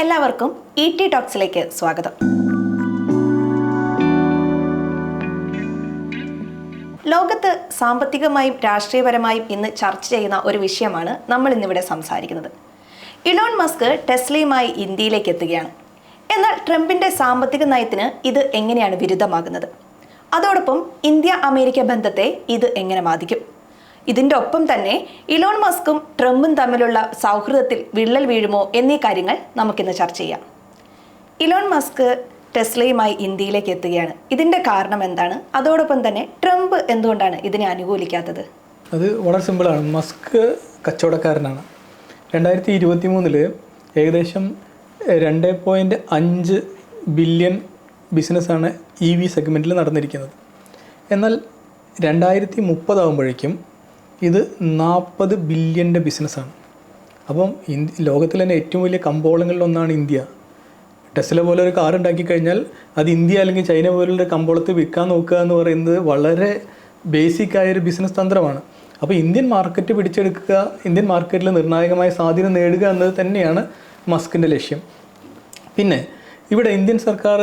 എല്ലാവർക്കും E T ടോക്സിലേക്ക് സ്വാഗതം. ലോകത്ത് സാമ്പത്തികമായും രാഷ്ട്രീയപരമായും ഇന്ന് ചർച്ച ചെയ്യുന്ന ഒരു വിഷയമാണ് നമ്മൾ ഇന്നിവിടെ സംസാരിക്കുന്നത്. ഇലോൺ മസ്ക് ടെസ്ലയുമായി ഇന്ത്യയിലേക്ക് എത്തുകയാണ്. എന്നാൽ ട്രംപിന്റെ സാമ്പത്തിക നയത്തിന് ഇത് എങ്ങനെയാണ് വിരുദ്ധമാകുന്നത്? അതോടൊപ്പം ഇന്ത്യ അമേരിക്ക ബന്ധത്തെ ഇത് എങ്ങനെ ബാധിക്കും? ഇതിന്റെ ഒപ്പം തന്നെ ഇലോൺ മസ്കും ട്രംപും തമ്മിലുള്ള സൗഹൃദത്തിൽ വിള്ളൽ വീഴുമോ എന്നീ കാര്യങ്ങൾ നമുക്കിന്ന് ചർച്ച ചെയ്യാം. ഇലോൺ മസ്ക് ടെസ്ലയുമായി ഇന്ത്യയിലേക്ക് എത്തുകയാണ്. ഇതിന്റെ കാരണം എന്താണ്? അതോടൊപ്പം തന്നെ ട്രംപ് എന്തുകൊണ്ടാണ് ഇതിനെ അനുകൂലിക്കാത്തത്? അത് വളരെ സിമ്പിളാണ് മസ്ക് കച്ചവടക്കാരനാണ്. രണ്ടായിരത്തി ഇരുപത്തി മൂന്നിൽ ഏകദേശം രണ്ട് പോയിന്റ് അഞ്ച് ബില്യൺ ബിസിനസ്സാണ് ഇ വി സെഗ്മെന്റിൽ നടന്നിരിക്കുന്നത്. എന്നാൽ രണ്ടായിരത്തി മുപ്പതാകുമ്പോഴേക്കും ഇത് നാൽപ്പത് ബില്യന്റെ ബിസിനസ്സാണ്. അപ്പം ഇന്ത്യ ലോകത്തിലെ തന്നെ ഏറ്റവും വലിയ കമ്പോളങ്ങളിലൊന്നാണ് ഇന്ത്യ. ടെസ്ല പോലെ ഒരു കാർ ഉണ്ടാക്കി കഴിഞ്ഞാൽ അത് ഇന്ത്യ അല്ലെങ്കിൽ ചൈന പോലുള്ള കമ്പോളത്തിൽ വിൽക്കാൻ നോക്കുക എന്ന് പറയുന്നത് വളരെ ബേസിക് ആയ ഒരു ബിസിനസ് തന്ത്രമാണ്. അപ്പോൾ ഇന്ത്യൻ മാർക്കറ്റ് പിടിച്ചെടുക്കുക ഇന്ത്യൻ മാർക്കറ്റിൽ നിർണായകമായ സ്വാധീനം നേടുക എന്നത് തന്നെയാണ് മസ്കിന്റെ ലക്ഷ്യം. പിന്നെ ഇവിടെ ഇന്ത്യൻ സർക്കാർ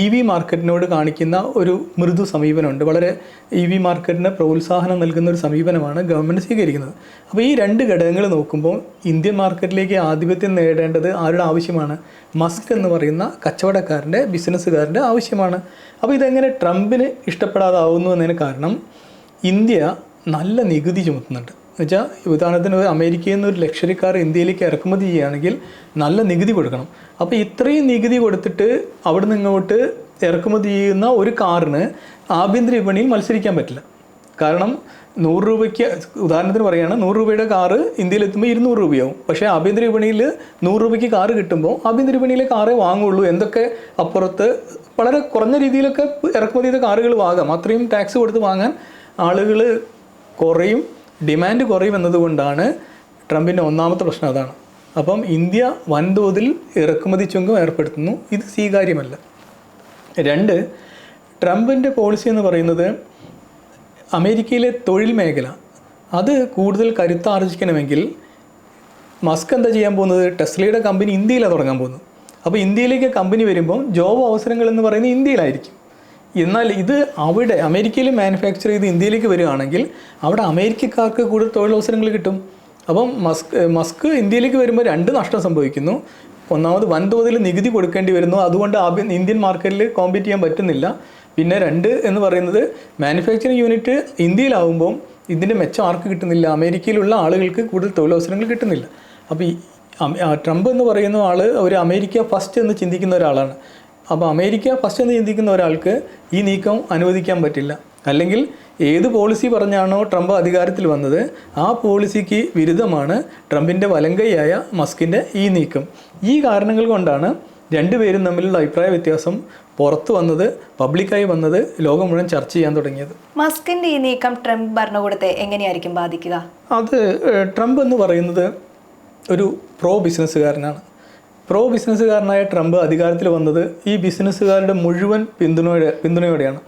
ഇ വി മാർക്കറ്റിനോട് കാണിക്കുന്ന ഒരു മൃദു സമീപനമുണ്ട്. വളരെ ഇ വി മാർക്കറ്റിന് പ്രോത്സാഹനം നൽകുന്ന ഒരു സമീപനമാണ് ഗവൺമെന്റ് സ്വീകരിക്കുന്നത്. അപ്പോൾ ഈ രണ്ട് ഘടകങ്ങൾ നോക്കുമ്പോൾ ഇന്ത്യൻ മാർക്കറ്റിലേക്ക് ആധിപത്യം നേടേണ്ടത് ആരുടെ ആവശ്യമാണ്? മസ്ക് എന്ന് പറയുന്ന കച്ചവടക്കാരന്റെ ബിസിനസ്സുകാരന്റെ ആവശ്യമാണ്. അപ്പോൾ ഇതെങ്ങനെ ട്രംപിന് ഇഷ്ടപ്പെടാതാവുന്നു എന്നതിന് കാരണം ഇന്ത്യ നല്ല നികുതി ചുമത്തുന്നുണ്ട്. എന്നുവെച്ചാൽ ഉദാഹരണത്തിന് ഒരു അമേരിക്കയിൽ നിന്ന് ഒരു ലക്ഷറി കാർ ഇന്ത്യയിലേക്ക് ഇറക്കുമതി ചെയ്യുകയാണെങ്കിൽ നല്ല നികുതി കൊടുക്കണം. അപ്പോൾ ഇത്രയും നികുതി കൊടുത്തിട്ട് അവിടെ നിന്ന് ഇങ്ങോട്ട് ഇറക്കുമതി ചെയ്യുന്ന ഒരു കാറിന് ആഭ്യന്തര വിപണിയിൽ മത്സരിക്കാൻ പറ്റില്ല. കാരണം നൂറ് രൂപയ്ക്ക് ഉദാഹരണത്തിന് പറയുകയാണ് നൂറ് രൂപയുടെ കാറ് ഇന്ത്യയിൽ എത്തുമ്പോൾ ഇരുന്നൂറ് രൂപയാവും. പക്ഷേ ആഭ്യന്തര വിപണിയിൽ നൂറ് രൂപയ്ക്ക് കാറ് കിട്ടുമ്പോൾ ആഭ്യന്തര വിപണിയിലെ കാറേ വാങ്ങുള്ളൂ. എന്തൊക്കെ അപ്പുറത്ത് വളരെ കുറഞ്ഞ രീതിയിലൊക്കെ ഇറക്കുമതി ചെയ്ത കാറുകൾ വാങ്ങാം. അത്രയും ടാക്സ് കൊടുത്ത് വാങ്ങാൻ ആളുകൾ കുറയും. ഡിമാൻഡ് കുറയും എന്നതുകൊണ്ടാണ് ട്രംപിന്റെ ഒന്നാമത്തെ പ്രശ്നം അതാണ്. അപ്പം ഇന്ത്യ വൻതോതിൽ ഇറക്കുമതി ചുങ്കം ഏർപ്പെടുത്തുന്നു. ഇത് സ്വീകാര്യമല്ല. രണ്ട് ട്രംപിന്റെ പോളിസി എന്ന് പറയുന്നത് അമേരിക്കയിലെ തൊഴിൽ മേഖല. അത് കൂടുതൽ കരുത്താർജിക്കണമെങ്കിൽ മസ്ക് എന്താ ചെയ്യാൻ പോകുന്നത്? ടെസ്ലയുടെ കമ്പനി ഇന്ത്യയിലാണ് തുടങ്ങാൻ പോകുന്നത്. അപ്പോൾ ഇന്ത്യയിലേക്ക് കമ്പനി വരുമ്പോൾ ജോബ് അവസരങ്ങൾ എന്ന് പറയുന്നത് ഇന്ത്യയിലായിരിക്കും. എന്നാൽ ഇത് അവിടെ അമേരിക്കയിൽ മാനുഫാക്ചർ ചെയ്ത് ഇന്ത്യയിലേക്ക് വരികയാണെങ്കിൽ അവിടെ അമേരിക്കക്കാർക്ക് കൂടുതൽ തൊഴിലവസരങ്ങൾ കിട്ടും. അപ്പം മസ്ക് മസ്ക് ഇന്ത്യയിലേക്ക് വരുമ്പോൾ രണ്ട് നഷ്ടം സംഭവിക്കുന്നു. ഒന്നാമത് വൻതോതിൽ നികുതി കൊടുക്കേണ്ടി വരുന്നു. അതുകൊണ്ട് ഇന്ത്യൻ മാർക്കറ്റിൽ കോമ്പീറ്റ് ചെയ്യാൻ പറ്റുന്നില്ല. പിന്നെ രണ്ട് എന്ന് പറയുന്നത് മാനുഫാക്ചറിങ് യൂണിറ്റ് ഇന്ത്യയിലാവുമ്പോൾ ഇതിന്റെ മെച്ചം ആർക്ക് കിട്ടുന്നില്ല? അമേരിക്കയിലുള്ള ആളുകൾക്ക് കൂടുതൽ തൊഴിലവസരങ്ങൾ കിട്ടുന്നില്ല. അപ്പോൾ ഈ ട്രംപ് എന്ന് പറയുന്ന ആൾ ഒരു അമേരിക്ക ഫസ്റ്റ് എന്ന് ചിന്തിക്കുന്ന ഒരാളാണ്. അപ്പോൾ അമേരിക്ക ഫസ്റ്റ് എന്ന് ചിന്തിക്കുന്ന ഒരാൾക്ക് ഈ നീക്കം അനുവദിക്കാൻ പറ്റില്ല. അല്ലെങ്കിൽ ഏത് പോളിസി പറഞ്ഞാണോ ട്രംപ് അധികാരത്തിൽ വന്നത് ആ പോളിസിക്ക് വിരുദ്ധമാണ് ട്രംപിന്റെ വലങ്കയായ മസ്കിന്റെ ഈ നീക്കം. ഈ കാരണങ്ങൾ കൊണ്ടാണ് രണ്ടുപേരും തമ്മിലുള്ള അഭിപ്രായ വ്യത്യാസം പുറത്തു വന്നത് പബ്ലിക്കായി വന്നത് ലോകം മുഴുവൻ ചർച്ച ചെയ്യാൻ തുടങ്ങിയത്. മസ്കിന്റെ ഈ നീക്കം ട്രംപ് ഭരണകൂടത്തെ എങ്ങനെയായിരിക്കും ബാധിക്കുക? അത് ട്രംപ് എന്ന് പറയുന്നത് ഒരു പ്രോ ബിസിനസ്സുകാരനാണ് പ്രോ ബിസിനസ്സുകാരനായ ട്രംപ് അധികാരത്തിൽ വന്നത് ഈ ബിസിനസ്സുകാരുടെ മുഴുവൻ പിന്തുണയോടെ പിന്തുണയോടെയാണ്.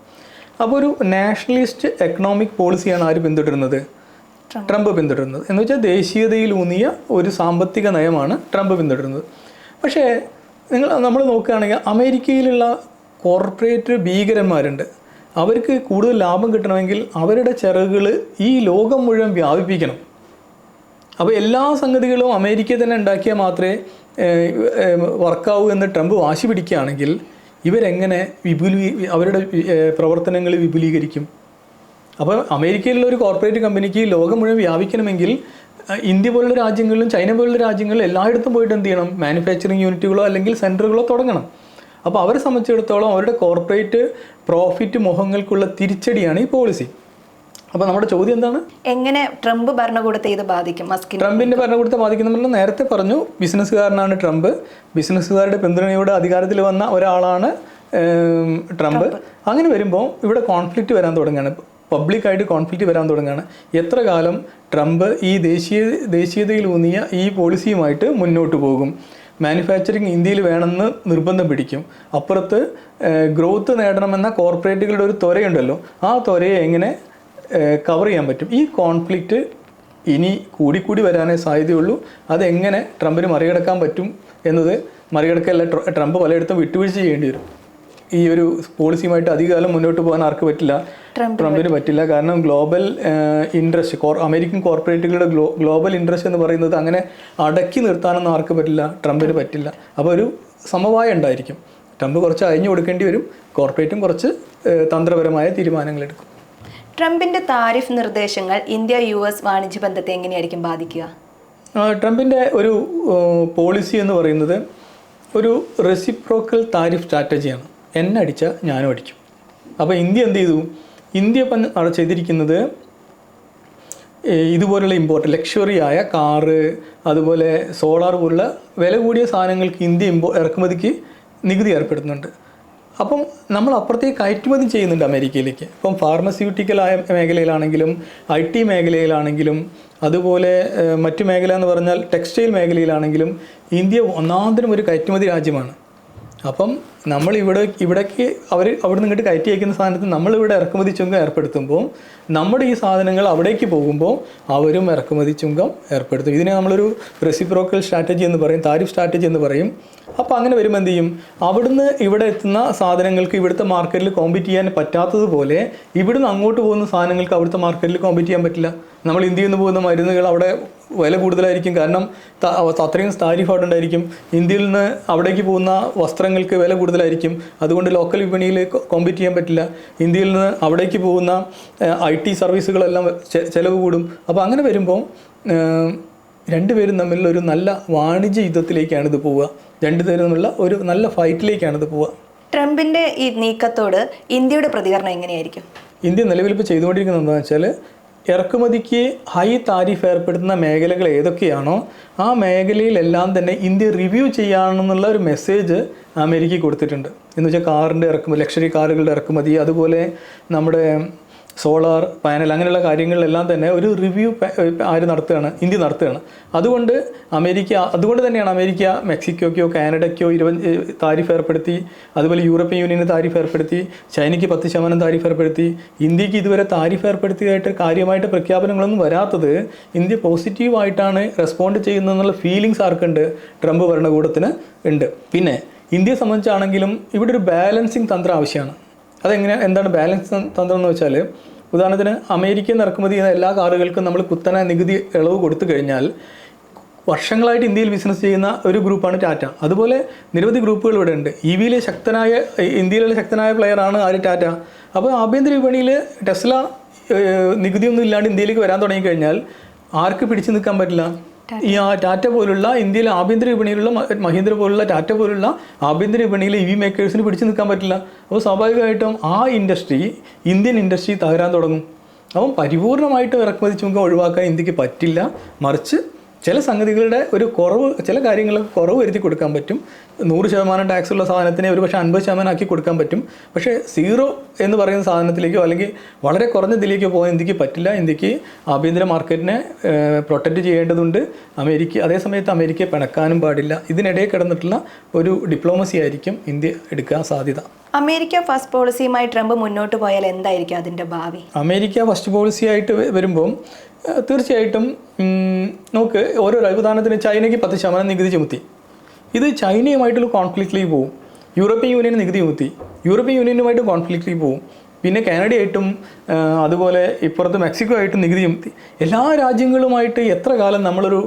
അപ്പോൾ ഒരു നാഷണലിസ്റ്റ് എക്കണോമിക് പോളിസിയാണ് ആര് പിന്തുടരുന്നത്? ട്രംപ്. പിന്തുടരുന്നത്. എന്ന് വെച്ചാൽ ദേശീയതയിലൂന്നിയ ഒരു സാമ്പത്തിക നയമാണ് ട്രംപ് പിന്തുടരുന്നത്. പക്ഷേ നിങ്ങൾ നമ്മൾ നോക്കുകയാണെങ്കിൽ അമേരിക്കയിലുള്ള കോർപ്പറേറ്റ് ഭീകരന്മാരുണ്ട്. അവർക്ക് കൂടുതൽ ലാഭം കിട്ടണമെങ്കിൽ അവരുടെ ചിറകുകൾ ഈ ലോകം മുഴുവൻ വ്യാപിപ്പിക്കണം. അപ്പോൾ എല്ലാ സംഗതികളും അമേരിക്ക തന്നെ ഉണ്ടാക്കിയാൽ മാത്രമേ വർക്കാവൂ എന്ന് ട്രംപ് വാശി പിടിക്കുകയാണെങ്കിൽ ഇവരെങ്ങനെ വിപുലീ അവരുടെ പ്രവർത്തനങ്ങൾ വിപുലീകരിക്കും? അപ്പോൾ അമേരിക്കയിലുള്ള ഒരു കോർപ്പറേറ്റ് കമ്പനിക്ക് ലോകം മുഴുവൻ വ്യാപിക്കണമെങ്കിൽ ഇന്ത്യ പോലുള്ള രാജ്യങ്ങളിലും ചൈന പോലുള്ള രാജ്യങ്ങളിലും എല്ലായിടത്തും പോയിട്ട് എന്ത് ചെയ്യണം? മാനുഫാക്ചറിങ് യൂണിറ്റുകളോ അല്ലെങ്കിൽ സെന്ററുകളോ തുടങ്ങണം. അപ്പോൾ അവരെ സംബന്ധിച്ചിടത്തോളം അവരുടെ കോർപ്പറേറ്റ് പ്രോഫിറ്റ് മുഖങ്ങൾക്കുള്ള തിരിച്ചടിയാണ് ഈ പോളിസി. അപ്പോൾ നമ്മുടെ ചോദ്യം എന്താണ്? എങ്ങനെ ട്രംപ് ഭരണകൂടത്തെ ഇത് ബാധിക്കും? മസ്കിൻ ട്രംപിന്റെ ഭരണകൂടത്തെ ബാധിക്കുന്നുണ്ടെന്ന് നേരത്തെ പറഞ്ഞു ബിസിനസ്സുകാരനാണ് ട്രംപ്. ബിസിനസ്സുകാരുടെ പിന്തുണയോടെ അധികാരത്തിൽ വന്ന ഒരാളാണ് ട്രംപ്. അങ്ങനെ വരുമ്പോൾ ഇവിടെ കോൺഫ്ലിക്റ്റ് വരാൻ തുടങ്ങുകയാണ്. പബ്ലിക്കായിട്ട് കോൺഫ്ലിക്റ്റ് വരാൻ തുടങ്ങുകയാണ്. എത്ര കാലം ട്രംപ് ഈ ദേശീയ ദേശീയതയിൽ ഊന്നിയ ഈ പോളിസിയുമായിട്ട് മുന്നോട്ട് പോകും? മാനുഫാക്ചറിങ് ഇന്ത്യയിൽ വേണമെന്ന് നിർബന്ധം പിടിക്കും. അപ്പുറത്ത് ഗ്രോത്ത് നേടണമെന്ന കോർപ്പറേറ്റുകളുടെ ഒരു ത്വരയുണ്ടല്ലോ. ആ ത്വരയെ എങ്ങനെ കവർ ചെയ്യാൻ പറ്റും. ഈ കോൺഫ്ലിക്റ്റ് ഇനി കൂടിക്കൂടി വരാനേ സാധ്യതയുള്ളൂ. അതെങ്ങനെ ട്രംപിന് മറികടക്കാൻ പറ്റും എന്നത് മറികടക്കല്ല ട്ര- ട്രംപ് പലയിടത്തും വിട്ടുവീഴ്ച ചെയ്യേണ്ടി വരും. ഈ ഒരു പോളിസിയുമായിട്ട് അധികകാലം മുന്നോട്ട് പോകാൻ ആർക്ക് പറ്റില്ല? ട്രംപിന് പറ്റില്ല. കാരണം ഗ്ലോബൽ ഇൻട്രസ്റ്റ് കോർ അമേരിക്കൻ കോർപ്പറേറ്റുകളുടെ ഗ്ലോ ഗ്ലോബൽ ഇൻട്രസ്റ്റ് എന്ന് പറയുന്നത് അങ്ങനെ അടക്കി നിർത്താനൊന്നും ആർക്ക് പറ്റില്ല? ട്രംപിന് പറ്റില്ല. അപ്പോൾ ഒരു സമവായം ഉണ്ടായിരിക്കും. ട്രംപ് കുറച്ച് അയഞ്ഞു കൊടുക്കേണ്ടി വരും. കോർപ്പറേറ്റും കുറച്ച് തന്ത്രപരമായ തീരുമാനങ്ങൾ എടുക്കും. ട്രംപിന്റെ താരിഫ് നിർദ്ദേശങ്ങൾ ഇന്ത്യ യു എസ് വാണിജ്യ ബന്ധത്തെ എങ്ങനെയായിരിക്കും ബാധിക്കുക? ട്രംപിന്റെ ഒരു പോളിസി എന്ന് പറയുന്നത് ഒരു റെസിപ്രോക്കൽ താരിഫ് സ്ട്രാറ്റജിയാണ് എന്നെ അടിച്ചാൽ ഞാനും അടിക്കും. അപ്പോൾ ഇന്ത്യ എന്ത് ചെയ്തു? ഇന്ത്യ ഇപ്പം ചെയ്തിരിക്കുന്നത് ഇതുപോലുള്ള ഇമ്പോർട്ട് ലക്ഷറി ആയ കാറ് അതുപോലെ സോളാർ പോലുള്ള വില കൂടിയ സാധനങ്ങൾക്ക് ഇന്ത്യ ഇമ്പോ ഇറക്കുമതിക്ക് നികുതി ഏർപ്പെടുത്തുന്നുണ്ട്. അപ്പം നമ്മൾ അപ്പുറത്തേക്ക് കയറ്റുമതി ചെയ്യുന്നുണ്ട് അമേരിക്കയിലേക്ക്. ഇപ്പം ഫാർമസ്യൂട്ടിക്കൽ ആയ മേഖലയിലാണെങ്കിലും ഐ ടി മേഖലയിലാണെങ്കിലും അതുപോലെ മറ്റു മേഖല എന്ന് പറഞ്ഞാൽ ടെക്സ്റ്റൈൽ മേഖലയിലാണെങ്കിലും ഇന്ത്യ ഒന്നാന്തരം ഒരു കയറ്റുമതി രാജ്യമാണ്. അപ്പം നമ്മൾ ഇവിടെ ഇവിടേക്ക് അവർ അവിടെ നിന്ന് ഇങ്ങോട്ട് കയറ്റി അയക്കുന്ന സാധനത്തിൽ നമ്മളിവിടെ ഇറക്കുമതി ചുങ്കം ഏർപ്പെടുത്തുമ്പോൾ നമ്മുടെ ഈ സാധനങ്ങൾ അവിടേക്ക് പോകുമ്പോൾ അവരും ഇറക്കുമതി ചുങ്കം ഏർപ്പെടുത്തും. ഇതിനെ നമ്മളൊരു റെസിപ്രോക്കൽ സ്ട്രാറ്റജി എന്ന് പറയും താരിഫ് സ്ട്രാറ്റജി എന്ന് പറയും. അപ്പോൾ അങ്ങനെ വരുമ്പോൾ എന്ത് ചെയ്യും? അവിടുന്ന് ഇവിടെ എത്തുന്ന സാധനങ്ങൾക്ക് ഇവിടുത്തെ മാർക്കറ്റിൽ കോമ്പീറ്റ് ചെയ്യാൻ പറ്റാത്തതുപോലെ ഇവിടുന്ന് അങ്ങോട്ട് പോകുന്ന സാധനങ്ങൾക്ക് അവിടുത്തെ മാർക്കറ്റിൽ കോമ്പീറ്റ് ചെയ്യാൻ പറ്റില്ല. നമ്മൾ ഇന്ത്യയിൽ നിന്ന് പോകുന്ന മരുന്നുകൾ അവിടെ വില കൂടുതലായിരിക്കും. കാരണം അത്രയും താരിഫ് അവിടെ ഉണ്ടായിരിക്കും. ഇന്ത്യയിൽ നിന്ന് അവിടേക്ക് പോകുന്ന വസ്ത്രങ്ങൾക്ക് വില കൂടുതലായിരിക്കും. അതുകൊണ്ട് ലോക്കൽ വിപണിയിൽ കോമ്പീറ്റ് ചെയ്യാൻ പറ്റില്ല. ഇന്ത്യയിൽ നിന്ന് അവിടേക്ക് പോകുന്ന ഐ ടി സർവീസുകളെല്ലാം ചെലവ് കൂടും. അപ്പോൾ അങ്ങനെ വരുമ്പോൾ രണ്ടുപേരും തമ്മിലുള്ള ഒരു നല്ല വാണിജ്യ യുദ്ധത്തിലേക്കാണ് ഇത് പോവുക. രണ്ടുപേരും തമ്മിലുള്ള ഒരു നല്ല ഫൈറ്റിലേക്കാണ് ഇത് പോവുക. ട്രംപിന്റെ ഈ നീക്കത്തോട് ഇന്ത്യയുടെ പ്രതികരണം എങ്ങനെയായിരിക്കും? ഇന്ത്യ നിലവിൽ ഇപ്പോൾ ചെയ്തുകൊണ്ടിരിക്കുന്നത് എന്താണെന്ന് വെച്ചാൽ ഇറക്കുമതിക്ക് ഹൈ താരിഫ് ഏർപ്പെടുത്തുന്ന മേഖലകൾ ഏതൊക്കെയാണോ ആ മേഖലയിലെല്ലാം തന്നെ ഇന്ത്യ റിവ്യൂ ചെയ്യാണെന്നുള്ള ഒരു മെസ്സേജ് അമേരിക്ക കൊടുത്തിട്ടുണ്ട്. എന്ന് വെച്ചാൽ കാറിന്റെ ഇറക്കുമതി ലക്ഷറി കാറുകളുടെ ഇറക്കുമതി അതുപോലെ നമ്മുടെ സോളാർ പാനൽ അങ്ങനെയുള്ള കാര്യങ്ങളിലെല്ലാം തന്നെ ഒരു റിവ്യൂ ആര് നടത്തുകയാണ്? ഇന്ത്യ നടത്തുകയാണ്. അതുകൊണ്ട് അമേരിക്ക അതുകൊണ്ട് തന്നെയാണ് അമേരിക്ക മെക്സിക്കോയ്ക്കോ കാനഡയ്ക്കോ ഇരുപത് താരിഫ് ഏർപ്പെടുത്തി അതുപോലെ യൂറോപ്യൻ യൂണിയന് താരിഫ് ഏർപ്പെടുത്തി ചൈനയ്ക്ക് പത്ത് ശതമാനം താരിഫ് ഏർപ്പെടുത്തി ഇന്ത്യയ്ക്ക് ഇതുവരെ താരിഫ് ഏർപ്പെടുത്തിയതായിട്ട് കാര്യമായിട്ട് പ്രഖ്യാപനങ്ങളൊന്നും വരാത്തത് ഇന്ത്യ പോസിറ്റീവായിട്ടാണ് റെസ്പോണ്ട് ചെയ്യുന്നതെന്നുള്ള ഫീലിങ്സ് ആർക്കുണ്ട്? ട്രംപ് ഭരണകൂടത്തിന് ഉണ്ട്. പിന്നെ ഇന്ത്യയെ സംബന്ധിച്ചാണെങ്കിലും ഇവിടെ ഒരു ബാലൻസിങ് തന്ത്രം ആവശ്യമാണ്. അതെങ്ങനെ എന്താണ് ബാലൻസ് തന്ത്രം എന്ന് വെച്ചാൽ ഉദാഹരണത്തിന് അമേരിക്കയിൽ നിന്ന് ഇറക്കുമതി ചെയ്യുന്ന എല്ലാ കാറുകൾക്കും നമ്മൾ കുത്തനെ നികുതി ഇളവ് കൊടുത്തു കഴിഞ്ഞാൽ വർഷങ്ങളായിട്ട് ഇന്ത്യയിൽ ബിസിനസ് ചെയ്യുന്ന ഒരു ഗ്രൂപ്പാണ് ടാറ്റ. അതുപോലെ നിരവധി ഗ്രൂപ്പുകൾ ഇവിടെ ഉണ്ട്. ഇ വിയിലെ ശക്തനായ ഇന്ത്യയിലെ ശക്തനായ പ്ലെയറാണ് ആര് ടാറ്റ. അപ്പോൾ ആഭ്യന്തര വിപണിയിൽ ടെസ്ല നികുതിയൊന്നും ഇല്ലാണ്ട് ഇന്ത്യയിലേക്ക് വരാൻ തുടങ്ങിക്കഴിഞ്ഞാൽ ആർക്ക് പിടിച്ചു നിൽക്കാൻ പറ്റില്ല? ഈ ടാറ്റ പോലുള്ള ഇന്ത്യയിലെ ആഭ്യന്തര വിപണിയിലുള്ള മഹീന്ദ്ര പോലുള്ള ടാറ്റ പോലുള്ള ആഭ്യന്തര വിപണിയിലെ ഇ വി മേക്കേഴ്സിന് പിടിച്ചു നിൽക്കാൻ പറ്റില്ല. അപ്പോൾ സ്വാഭാവികമായിട്ടും ആ ഇൻഡസ്ട്രി ഇന്ത്യൻ ഇൻഡസ്ട്രി തകരാൻ തുടങ്ങും. അപ്പം പരിപൂർണമായിട്ടും ഇറക്കുമതി ചുങ്കം ഒഴിവാക്കാൻ ഇന്ത്യയ്ക്ക് പറ്റില്ല. മറിച്ച് ചില സംഗതികളുടെ ഒരു കുറവ് ചില കാര്യങ്ങൾക്ക് കുറവ് വരുത്തി കൊടുക്കാൻ പറ്റും. നൂറ് ശതമാനം ടാക്സ് ഉള്ള സാധനത്തിനെ ഒരു പക്ഷേ അൻപത് ശതമാനം ആക്കി കൊടുക്കാൻ പറ്റും. പക്ഷേ സീറോ എന്ന് പറയുന്ന സാധനത്തിലേക്കോ അല്ലെങ്കിൽ വളരെ കുറഞ്ഞ ഇതിലേക്കോ പോകാൻ ഇന്ത്യയ്ക്ക് പറ്റില്ല. ഇന്ത്യയ്ക്ക് ആഭ്യന്തര മാർക്കറ്റിനെ പ്രൊട്ടക്റ്റ് ചെയ്യേണ്ടതുണ്ട്. അമേരിക്ക അതേ സമയത്ത് അമേരിക്കയെ പിണക്കാനും പാടില്ല. ഇതിനിടയിൽ കിടന്നിട്ടുള്ള ഒരു ഡിപ്ലോമസി ആയിരിക്കും ഇന്ത്യ എടുക്കാൻ സാധ്യത. അമേരിക്ക ഫസ്റ്റ് പോളിസിയുമായി ട്രംപ് മുന്നോട്ട് പോയാൽ എന്തായിരിക്കും അതിന്റെ ഭാവി? അമേരിക്ക ഫസ്റ്റ് പോളിസി ആയിട്ട് വരുമ്പം തീർച്ചയായിട്ടും നമുക്ക് ഓരോ ഉദാഹരണത്തിന് ചൈനയ്ക്ക് പത്ത് ശതമാനം നികുതി ചുമത്തി. ഇത് ചൈനയുമായിട്ടുള്ള കോൺഫ്ലിക്റ്റിലേക്ക് പോകും യൂറോപ്യൻ യൂണിയൻ നികുതി ചുമത്തി. യൂറോപ്യൻ യൂണിയനുമായിട്ട് കോൺഫ്ലിക്റ്റിലേക്ക് പോകും പിന്നെ കാനഡയായിട്ടും അതുപോലെ ഇപ്പുറത്ത് മെക്സിക്കോ ആയിട്ടും നികുതി ചുമത്തി. എല്ലാ രാജ്യങ്ങളുമായിട്ട് എത്ര കാലം നമ്മളൊരു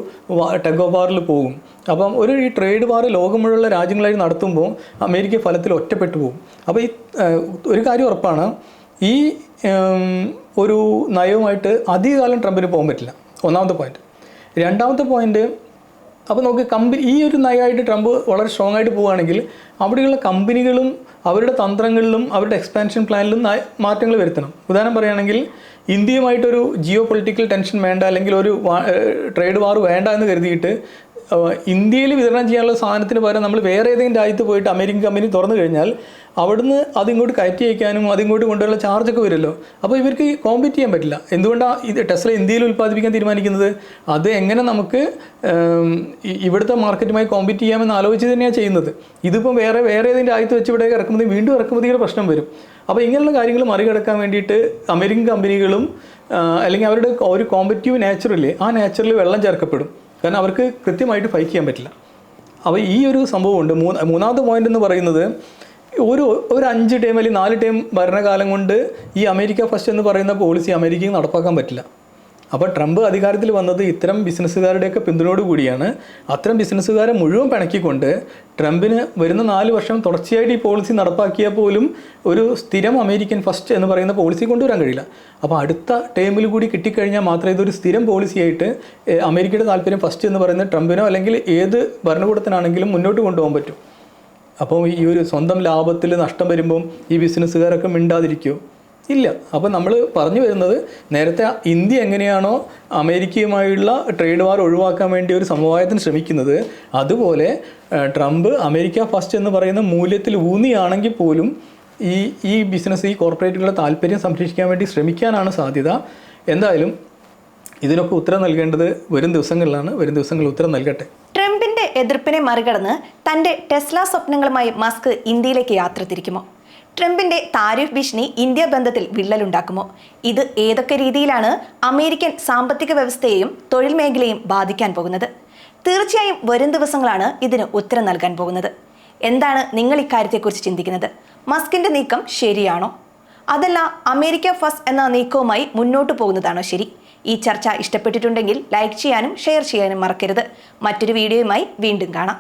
ടെഗോ വാറിൽ പോകും. അപ്പം ഒരു ഈ ട്രേഡ് വാർ ലോകം മുഴുവനുള്ള രാജ്യങ്ങളായി നടത്തുമ്പോൾ അമേരിക്ക ഫലത്തിൽ ഒറ്റപ്പെട്ടു പോകും. അപ്പോൾ ഈ ഒരു കാര്യം ഉറപ്പാണ്. ഈ ഒരു നയവുമായിട്ട് അധികകാലം ട്രംപിന് പോകാൻ പറ്റില്ല. ഒന്നാമത്തെ പോയിന്റ് രണ്ടാമത്തെ പോയിന്റ് അപ്പോൾ നമുക്ക് കമ്പനി ഈ ഒരു നയമായിട്ട് ട്രംപ് വളരെ സ്ട്രോങ് ആയിട്ട് പോവുകയാണെങ്കിൽ അവിടെയുള്ള കമ്പനികളും അവരുടെ തന്ത്രങ്ങളിലും അവരുടെ എക്സ്പാൻഷൻ പ്ലാനിലും മാറ്റങ്ങൾ വരുത്തണം. ഉദാഹരണം പറയുകയാണെങ്കിൽ ഇന്ത്യയുമായിട്ടൊരു ജിയോ പൊളിറ്റിക്കൽ ടെൻഷൻ വേണ്ട അല്ലെങ്കിൽ ഒരു ട്രേഡ് വാർ വേണ്ട എന്ന് കരുതിയിട്ട് ഇന്ത്യയിൽ വിതരണം ചെയ്യാനുള്ള സാധനത്തിന് പകരം നമ്മൾ വേറെ ഏതെങ്കിലും രാജ്യത്ത് പോയിട്ട് അമേരിക്കൻ കമ്പനി തുറന്നു കഴിഞ്ഞാൽ അവിടുന്ന് അതിങ്ങോട്ട് കയറ്റി അയക്കാനും അതിങ്ങോട്ട് കൊണ്ടുവരുന്ന ചാർജൊക്കെ വരുമല്ലോ. അപ്പോൾ ഇവർക്ക് കോമ്പീറ്റ് ചെയ്യാൻ പറ്റില്ല. എന്തുകൊണ്ടാണ് ഇത് ടെസ്ല ഇന്ത്യയിൽ ഉൽപ്പാദിപ്പിക്കാൻ തീരുമാനിക്കുന്നത്? അത് എങ്ങനെ നമുക്ക് ഇവിടുത്തെ മാർക്കറ്റുമായി കോമ്പീറ്റ് ചെയ്യാമെന്ന് ആലോചിച്ച് തന്നെയാണ് ചെയ്യുന്നത്. ഇതിപ്പം വേറെ വേറെ ഏതെങ്കിലും രാജ്യത്ത് വെച്ച് ഇവിടെ ഇറക്കുമതി വീണ്ടും ഇറക്കുമതിയുടെ പ്രശ്നം വരും. അപ്പോൾ ഇങ്ങനെയുള്ള കാര്യങ്ങൾ മറികടക്കാൻ വേണ്ടിയിട്ട് അമേരിക്കൻ കമ്പനികളും അല്ലെങ്കിൽ അവരുടെ ഒരു കോമ്പറ്റീവ് നേച്ചറിൽ ആ നേച്ചറിൽ വെള്ളം ചേർക്കപ്പെടും. കാരണം അവർക്ക് കൃത്യമായിട്ട് ഫൈറ്റ് ചെയ്യാൻ പറ്റില്ല. അപ്പോൾ ഈ ഒരു സംഭവമുണ്ട് മൂന്ന് മൂന്നാമത്തെ പോയിന്റ് എന്ന് പറയുന്നത് ഒരു ഒരു അഞ്ച് ടൈം അല്ലെങ്കിൽ നാല് ടൈം ഭരണകാലം കൊണ്ട് ഈ അമേരിക്ക ഫസ്റ്റ് എന്ന് പറയുന്ന പോളിസി അമേരിക്കയ്ക്ക് നടപ്പാക്കാൻ പറ്റില്ല. അപ്പോൾ ട്രംപ് അധികാരത്തിൽ വന്നത് ഇത്തരം ബിസിനസ്സുകാരുടെയൊക്കെ പിന്തുണയോട് കൂടിയാണ്. അത്തരം ബിസിനസ്സുകാരെ മുഴുവൻ പിണക്കിക്കൊണ്ട് ട്രംപിന് വരുന്ന നാല് വർഷം തുടർച്ചയായിട്ട് ഈ പോളിസി നടപ്പാക്കിയാൽ പോലും ഒരു സ്ഥിരം അമേരിക്കൻ ഫസ്റ്റ് എന്ന് പറയുന്ന പോളിസി കൊണ്ടുവരാൻ കഴിയില്ല. അപ്പോൾ അടുത്ത ടൈമിൽ കൂടി കിട്ടിക്കഴിഞ്ഞാൽ മാത്രമേ ഇതൊരു സ്ഥിരം പോളിസിയായിട്ട് അമേരിക്കയുടെ താല്പര്യം ഫസ്റ്റ് എന്ന് പറയുന്ന ട്രംപിനോ അല്ലെങ്കിൽ ഏത് ഭരണകൂടത്തിനാണെങ്കിലും മുന്നോട്ട് കൊണ്ടുപോകാൻ പറ്റും. അപ്പോൾ ഈ ഒരു സ്വന്തം ലാഭത്തിൽ നഷ്ടം വരുമ്പം ഈ ബിസിനസ്സുകാരൊക്കെ മിണ്ടാതിരിക്കുമോ ഇല്ല. അപ്പോൾ നമ്മൾ പറഞ്ഞു വരുന്നത് നേരത്തെ ഇന്ത്യ എങ്ങനെയാണോ അമേരിക്കയുമായുള്ള ട്രേഡ് വാർ ഒഴിവാക്കാൻ വേണ്ടി ഒരു സമവായത്തിന് ശ്രമിക്കുന്നത് അതുപോലെ ട്രംപ് അമേരിക്ക ഫസ്റ്റ് എന്ന് പറയുന്ന മൂല്യത്തിൽ ഊന്നിയാണെങ്കിൽ പോലും ഈ ഈ ബിസിനസ് ഈ കോർപ്പറേറ്റുകളുടെ താല്പര്യം സംരക്ഷിക്കാൻ വേണ്ടി ശ്രമിക്കാനാണ് സാധ്യത. എന്തായാലും ഇതിനൊക്കെ ഉത്തരം നൽകേണ്ടത് വരും ദിവസങ്ങളിലാണ്. വരും ദിവസങ്ങളിൽ ഉത്തരം നൽകട്ടെ. ട്രംപിന്റെ എതിർപ്പിനെ മറികടന്ന് തന്റെ ടെസ്ല സ്വപ്നങ്ങളുമായി മസ്ക് ഇന്ത്യയിലേക്ക് യാത്ര തിരിക്കുമോ? ട്രംപിന്റെ താരിഫ് ഭീഷണി ഇന്ത്യ ബന്ധത്തിൽ വിള്ളലുണ്ടാക്കുമോ? ഇത് ഏതൊക്കെ രീതിയിലാണ് അമേരിക്കൻ സാമ്പത്തിക വ്യവസ്ഥയെയും തൊഴിൽ മേഖലയെയും ബാധിക്കാൻ പോകുന്നത്? തീർച്ചയായും വരും ദിവസങ്ങളാണ് ഇതിന് ഉത്തരം നൽകാൻ പോകുന്നത്. എന്താണ് നിങ്ങൾ ഇക്കാര്യത്തെക്കുറിച്ച് ചിന്തിക്കുന്നത്? മസ്കിന്റെ നീക്കം ശരിയാണോ? അതല്ല അമേരിക്ക ഫസ്റ്റ് എന്ന നീക്കവുമായി മുന്നോട്ട് പോകുന്നതാണോ ശരി? ഈ ചർച്ച ഇഷ്ടപ്പെട്ടിട്ടുണ്ടെങ്കിൽ ലൈക്ക് ചെയ്യാനും ഷെയർ ചെയ്യാനും മറക്കരുത്. മറ്റൊരു വീഡിയോയുമായി വീണ്ടും കാണാം.